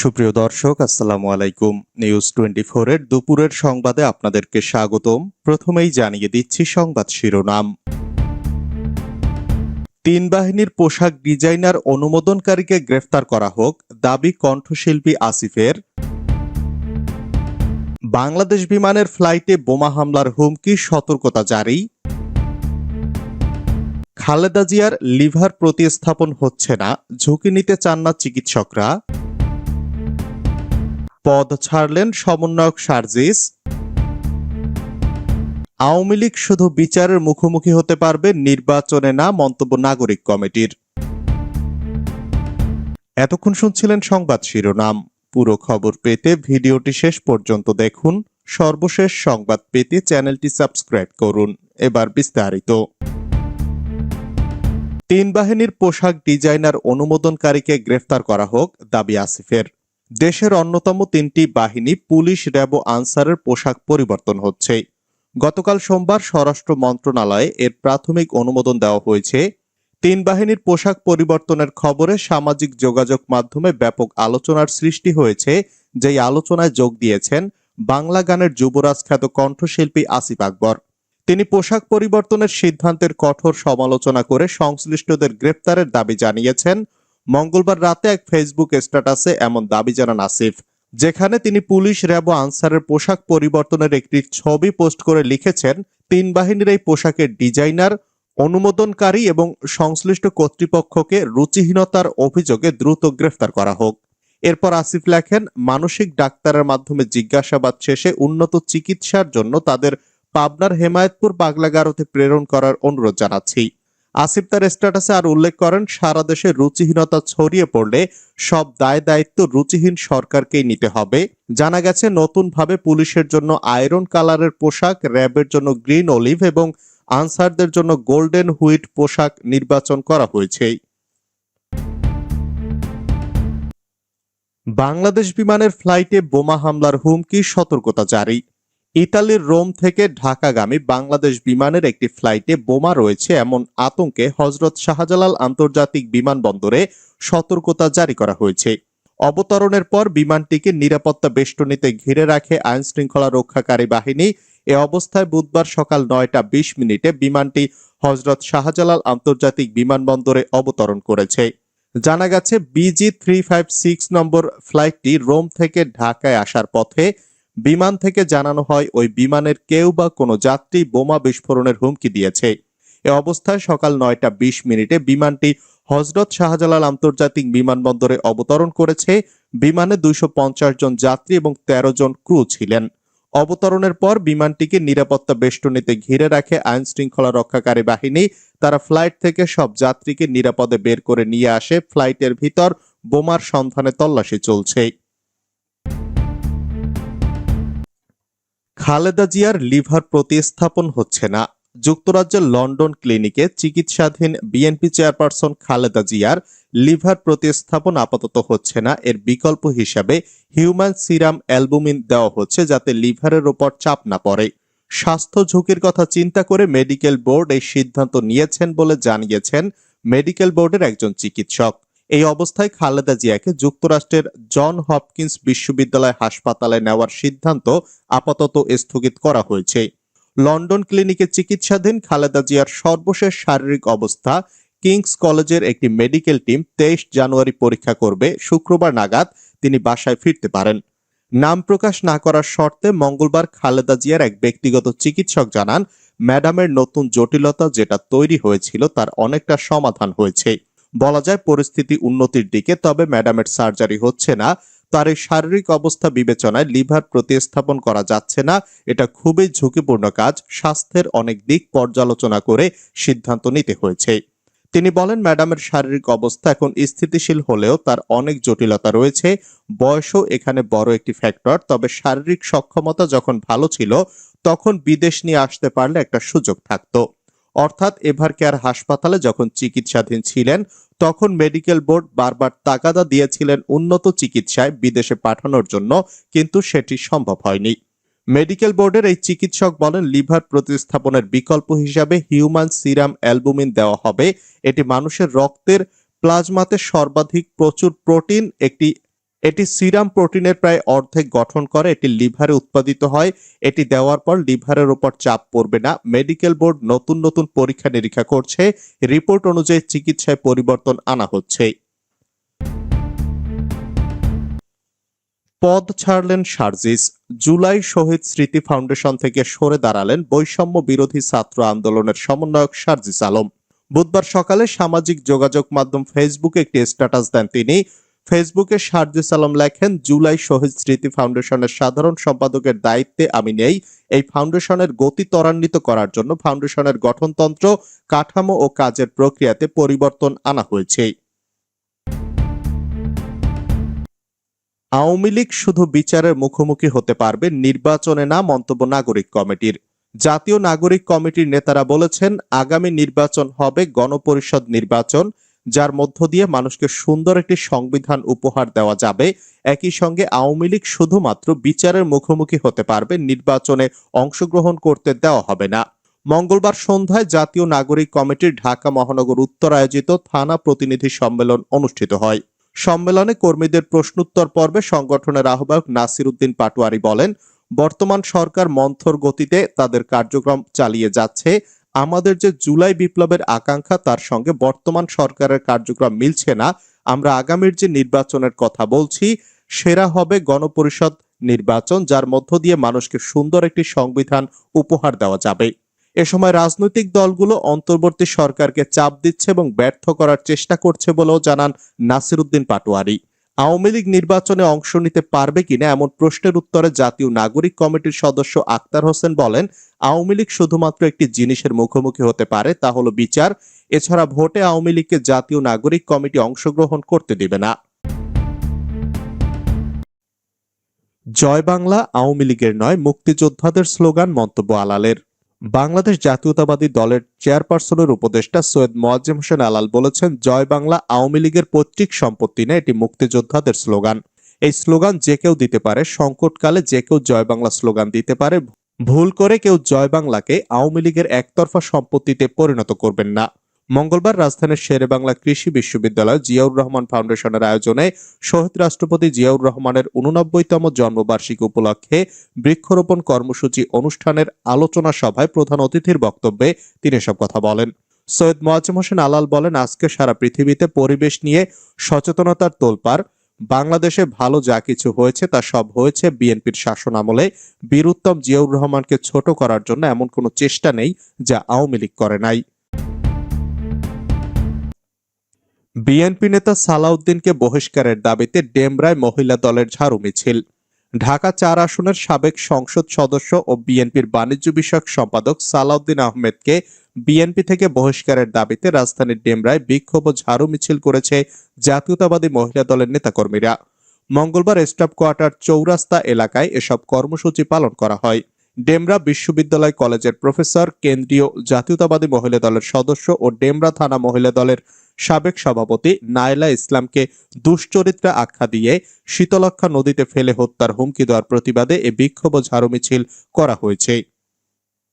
সুপ্রিয় দর্শক, আসসালামু আলাইকুম। নিউজ টোয়েন্টি এর দুপুরের সংবাদে আপনাদেরকে স্বাগতম। প্রথমেই জানিয়ে দিচ্ছি সংবাদ শিরোনাম। তিন বাহিনীর পোশাক ডিজাইনার অনুমোদনকারীকে গ্রেফতার করা হোক, দাবি কণ্ঠশিল্পী আসিফের। বাংলাদেশ বিমানের ফ্লাইটে বোমা হামলার হুমকি, সতর্কতা জারি। খালেদা জিয়ার লিভার প্রতিস্থাপন হচ্ছে না, ঝুঁকি নিতে চান না চিকিৎসকরা। পদ ছাড়লেন সমন্বয়ক সার্জিস। আওয়ামী লীগ শুধু বিচারের মুখোমুখি হতে পারবে নির্বাচনে না মন্তব্য নাগরিক কমিটির। এতক্ষণ শুনছিলেন সংবাদ শিরোনাম। পুরো খবর পেতে ভিডিওটি শেষ পর্যন্ত দেখুন। সর্বশেষ সংবাদ পেতে চ্যানেলটি সাবস্ক্রাইব করুন। এবার বিস্তারিত। তিন বাহিনীর পোশাক ডিজাইনার অনুমোদনকারীকে গ্রেফতার করা হোক, দাবি আসিফের। দেশের অন্যতম তিনটি বাহিনী পুলিশ র্যাব আনসারের পোশাক পরিবর্তন হচ্ছে। গতকাল সোমবার স্বরাষ্ট্র মন্ত্রণালয়ে এর প্রাথমিক অনুমোদন দেওয়া হয়েছে। তিন বাহিনীর পোশাক পরিবর্তনের খবরে সামাজিক যোগাযোগ মাধ্যমে ব্যাপক আলোচনার সৃষ্টি হয়েছে, যেই আলোচনায় যোগ দিয়েছেন বাংলা গানের যুবরাজ খ্যাত কণ্ঠশিল্পী আসিফ আকবর। তিনি পোশাক পরিবর্তনের সিদ্ধান্তের কঠোর সমালোচনা করে সংশ্লিষ্টদের গ্রেপ্তারের দাবি জানিয়েছেন। মঙ্গলবার রাতে এক ফেসবুক স্ট্যাটাসে এমন দাবি জানান আসিফ, যেখানে তিনি পুলিশ র্যাব আনসারের পোশাক পরিবর্তনের একটি ছবি পোস্ট করে লিখেছেন, তিন বাহিনীর এই পোশাকের ডিজাইনার, অনুমোদনকারী এবং সংশ্লিষ্ট কর্তৃপক্ষকে রুচিহীনতার অভিযোগে দ্রুত গ্রেফতার করা হোক। এরপর আসিফ লেখেন, মানসিক ডাক্তারের মাধ্যমে জিজ্ঞাসাবাদ শেষে উন্নত চিকিৎসার জন্য তাদের পাবনার হেমায়তপুর পাগলাগারোতে প্রেরণ করার অনুরোধ জানাচ্ছি। আসিফ তার স্ট্যাটাসে আর উল্লেখ করেন, সারা দেশে রুচিহীনতা ছড়িয়ে পড়লে সব দায় দায়িত্ব রুচিহীন সরকারকেই নিতে হবে। জানা গেছে, নতুনভাবে পুলিশের জন্য আয়রন কালারের পোশাক, র্যাবের জন্য গ্রিন অলিভ এবং আনসারদের জন্য গোল্ডেন হুইট পোশাক নির্বাচন করা হয়েছে। বাংলাদেশ বিমানের ফ্লাইটে বোমা হামলার হুমকি, সতর্কতা জারি। ইতালির রোম থেকে ঢাকাগামী বাংলাদেশ বিমানের একটি ফ্লাইটে বোমা রয়েছে এমন আতঙ্কে হজরত শাহজালাল আন্তর্জাতিক বিমানবন্দরে সতর্কতা জারি করা হয়েছে। অবতরণের পর বিমানটিকে নিরাপত্তা বেষ্টনীতে ঘিরে রাখে আইন শৃঙ্খলা রক্ষাকারী বাহিনী। এ অবস্থায় বুধবার সকাল নয়টা বিশ মিনিটে বিমানটি হজরত শাহজালাল আন্তর্জাতিক বিমানবন্দরে অবতরণ করেছে। জানা গেছে, বিজি থ্রি ফাইভ সিক্স নম্বর ফ্লাইটটি রোম থেকে ঢাকায় আসার পথে বিমান থেকে জানানো হয়, ওই বিমানের কেউ বা কোনো যাত্রী বোমা বিস্ফোরণের হুমকি দিয়েছে। এ অবস্থায় সকাল নয়টা বিশ মিনিটে বিমানটি হজরত শাহজালাল আন্তর্জাতিক বিমানবন্দরে অবতরণ করেছে। বিমানে দুইশো পঞ্চাশ জন যাত্রী এবং ১৩ জন ক্রু ছিলেন। অবতরণের পর বিমানটিকে নিরাপত্তা বেষ্টনীতে ঘিরে রাখে আইন শৃঙ্খলা রক্ষাকারী বাহিনী। তারা ফ্লাইট থেকে সব যাত্রীকে নিরাপদে বের করে নিয়ে আসে। ফ্লাইটের ভিতর বোমার সন্ধানে তল্লাশি চলছে। খালেদা জিয়ার লিভার প্রতিস্থাপন হচ্ছে না। যুক্তরাজ্যের লন্ডন ক্লিনিকে চিকিৎসাধীন বিএনপি চেয়ারপারসন খালেদা জিয়ার লিভার প্রতিস্থাপন আপাতত হচ্ছে না। এর বিকল্প হিসাবে হিউম্যান সিরাম অ্যালবুমিন দেওয়া হচ্ছে যাতে লিভারের ওপর চাপ না পড়ে। স্বাস্থ্য ঝুঁকির কথা চিন্তা করে মেডিকেল বোর্ড এই সিদ্ধান্ত নিয়েছেন বলে জানিয়েছেন মেডিকেল বোর্ডের একজন চিকিৎসক। এই অবস্থায় খালেদা জিয়াকে যুক্তরাষ্ট্রের জন হপকিন্স বিশ্ববিদ্যালয় হাসপাতালে নেওয়ার সিদ্ধান্ত আপাতত স্থগিত করা হয়েছে। লন্ডন ক্লিনিকে চিকিৎসাধীন খালেদা জিয়ার সর্বশেষ শারীরিক অবস্থা কিংস কলেজের একটি মেডিকেল টিম তেইশ জানুয়ারি পরীক্ষা করবে, শুক্রবার নাগাদ তিনি বাসায় ফিরতে পারেন। নাম প্রকাশ না করার শর্তে মঙ্গলবার খালেদা জিয়ার এক ব্যক্তিগত চিকিৎসক জানান, ম্যাডামের নতুন জটিলতা যেটা তৈরি হয়েছিল তার অনেকটা সমাধান হয়েছে। বলা যায় পরিস্থিতি উন্নতির দিকে, তবে ম্যাডামের সার্জারি হচ্ছে না। তার এই শারীরিক অবস্থা বিবেচনায় লিভার প্রতিস্থাপন করা যাচ্ছে না। এটা খুবই ঝুঁকিপূর্ণ কাজ। স্বাস্থ্যের অনেক দিক পর্যালোচনা করে সিদ্ধান্ত নিতে হয়েছে। তিনি বলেন, ম্যাডামের শারীরিক অবস্থা এখন স্থিতিশীল হলেও তার অনেক জটিলতা রয়েছে। বয়সও এখানে বড় একটি ফ্যাক্টর, তবে শারীরিক সক্ষমতা যখন ভালো ছিল, তখন বিদেশ নিয়ে আসতে পারলে একটা সুযোগ থাকতো। অর্থাৎ এভার কেয়ার হাসপাতালে যখন চিকিৎসাধীন ছিলেন, তখন মেডিকেল বোর্ড বারবার তাগাদা দিয়েছিলেন উন্নত চিকিৎসায় বিদেশে পাঠানোর জন্য, কিন্তু সেটি সম্ভব হয়নি। মেডিকেল বোর্ডের এই চিকিৎসক বলেন, লিভার প্রতিস্থাপনের বিকল্প হিসাবে হিউম্যান সিরাম অ্যালবুমিন দেওয়া হবে। এটি মানুষের রক্তের প্লাজমাতে সর্বাধিক প্রচুর প্রোটিন, একটি এটি সিরাম প্রোটিনের প্রায় অর্ধেক গঠন করে, এটি লিভারে উৎপাদিত হয়। এটি দেওয়ার পর লিভারের উপর চাপ পড়বে না। মেডিকেল বোর্ড নতুন নতুন পরীক্ষা নিরীক্ষা করছে। রিপোর্ট অনুযায়ী চিকিৎসায় পরিবর্তন আনা হচ্ছে। পদ ছাড়লেন সার্জিস। জুলাই শহীদ স্মৃতি ফাউন্ডেশন থেকে সরে দাঁড়ালেন বৈষম্য বিরোধী ছাত্র আন্দোলনের সমন্বয়ক সার্জিস আলম। বুধবার সকালে সামাজিক যোগাযোগ মাধ্যম ফেসবুকে একটি স্ট্যাটাস দেন তিনি। ফেসবুকে সার্জিস আলম লেখেন, জুলাই শহীদ স্মৃতি ফাউন্ডেশনের সাধারণ সম্পাদকের দায়িত্বে আমি নেই। এই ফাউন্ডেশনের গতি ত্বরান্বিত করার জন্য ফাউন্ডেশনের গঠনতন্ত্র, কাঠামো ও কাজের প্রক্রিয়াতে পরিবর্তন আনা হয়েছে। আওয়ামী লীগ শুধু বিচারের মুখোমুখি হতে পারবে নির্বাচনে না, মন্তব্য নাগরিক কমিটির। জাতীয় নাগরিক কমিটির নেতারা বলেছেন, আগামী নির্বাচন হবে গণপরিষদ নির্বাচন। যার মধ্য দিয়ে মানুষকে সুন্দর একটি সংবিধান উপহার দেওয়া যাবে। একই সঙ্গে আওয়ামী লীগ শুধুমাত্র বিচারের মুখোমুখি হতে পারবে, নির্বাচনে অংশগ্রহণ করতে দেওয়া হবে না। মঙ্গলবার সন্ধ্যায় জাতীয় নাগরিক কমিটির ঢাকা মহানগর উত্তর আয়োজিত থানা প্রতিনিধি সম্মেলন অনুষ্ঠিত হয়। সম্মেলনে কর্মীদের প্রশ্নোত্তর পর্বে সংগঠনের আহ্বায়ক নাসির উদ্দিন পাটোয়ারি বলেন, বর্তমান সরকার মন্থর গতিতে তাদের কার্যক্রম চালিয়ে যাচ্ছে। আমাদের যে জুলাই বিপ্লবের আকাঙ্ক্ষা, তার সঙ্গে বর্তমান সরকারের কার্যক্রম মিলছে না। আমরা আগামীর যে নির্বাচনের কথা বলছি, সেরা হবে গণপরিষদ নির্বাচন, যার মধ্য দিয়ে মানুষকে সুন্দর একটি সংবিধান উপহার দেওয়া যাবে। এ সময় রাজনৈতিক দলগুলো অন্তর্বর্তী সরকারকে চাপ দিচ্ছে এবং ব্যর্থ করার চেষ্টা করছে বলেও জানান নাসিরুদ্দিন পাটোয়ারি। আওয়ামী লীগ নির্বাচনে অংশ নিতে পারবে কিনা এমন প্রশ্নের উত্তরে জাতীয় নাগরিক কমিটির সদস্য আক্তার হোসেন বলেন, আওয়ামী লীগ শুধুমাত্র একটি জিনিসের মুখোমুখি হতে পারে, তা হলো বিচার। এছাড়া ভোটে আওয়ামী লীগকে জাতীয় নাগরিক কমিটি অংশগ্রহণ করতে দেবে না। জয় বাংলা আওয়ামী লীগের নয়, মুক্তিযোদ্ধাদের স্লোগান মন্তব্য আলালের। বাংলাদেশ জাতীয়তাবাদী দলের চেয়ারপারসনের উপদেষ্টা সৈয়দ মোয়াজ্জেম হোসেন আলাল বলেছেন, জয় বাংলা আওয়ামী লীগের পৈতৃক সম্পত্তি না এটি মুক্তিযোদ্ধাদের স্লোগান। এই স্লোগান যে কেউ দিতে পারে, সংকটকালে যে কেউ জয় বাংলা স্লোগান দিতে পারে, ভুল করে কেউ জয় বাংলাকে আওয়ামী লীগের একতরফা সম্পত্তিতে পরিণত করবেন না। মঙ্গলবার রাজধানীর শেরে বাংলা কৃষি বিশ্ববিদ্যালয় জিয়াউর রহমান ফাউন্ডেশনের আয়োজনে শহীদ রাষ্ট্রপতি জিয়াউর রহমানের উননব্বইতম জন্মবার্ষিকী উপলক্ষে বৃক্ষরোপণ কর্মসূচি অনুষ্ঠানের আলোচনা সভায় প্রধান অতিথির বক্তব্যে তিনি এসব কথা বলেন। সৈয়দ মোয়াজ্জেম হোসেন আলাল বলেন, আজকে সারা পৃথিবীতে পরিবেশ নিয়ে সচেতনতার তোলপাড়, বাংলাদেশে ভালো যা কিছু হয়েছে তা সব হয়েছে বিএনপির শাসন আমলে। বীরুত্তম জিয়াউর রহমানকে ছোট করার জন্য এমন কোনো চেষ্টা নেই যা আওয়ামী লীগ করে নাই। বিএনপি নেতা সালাউদ্দিনকে বহিষ্কারের দাবিতে ডেমরায় মহিলা দলের ঝাড়ু মিছিল। ঢাকা চার আসনের সাবেক সংসদ সদস্য ও বিএনপির বাণিজ্য বিষয়ক সম্পাদক সালাউদ্দিন আহমেদকে বিএনপি থেকে বহিষ্কারের দাবিতে রাজধানীর ডেমরায় বিক্ষোভ ও ঝাড়ু মিছিল করেছে জাতীয়তাবাদী মহিলা দলের নেতাকর্মীরা। মঙ্গলবার স্টাফ কোয়ার্টার চৌরাস্তা এলাকায় এসব কর্মসূচি পালন করা হয়। ডেমরা বিশ্ববিদ্যালয় কলেজের প্রফেসর, কেন্দ্রীয় জাতীয়তাবাদী মহিলা দলের সদস্য ও ডেমরা থানা মহিলা দলের সাবেক সভাপতি নায়লা ইসলামকে দুশ্চরিত্রা আখ্যা দিয়ে শীতলক্ষা নদীতে ফেলে হত্যার হুমকি দেওয়ার প্রতিবাদে এ বিক্ষোভ ঝাড়ু মিছিল করা হয়েছে।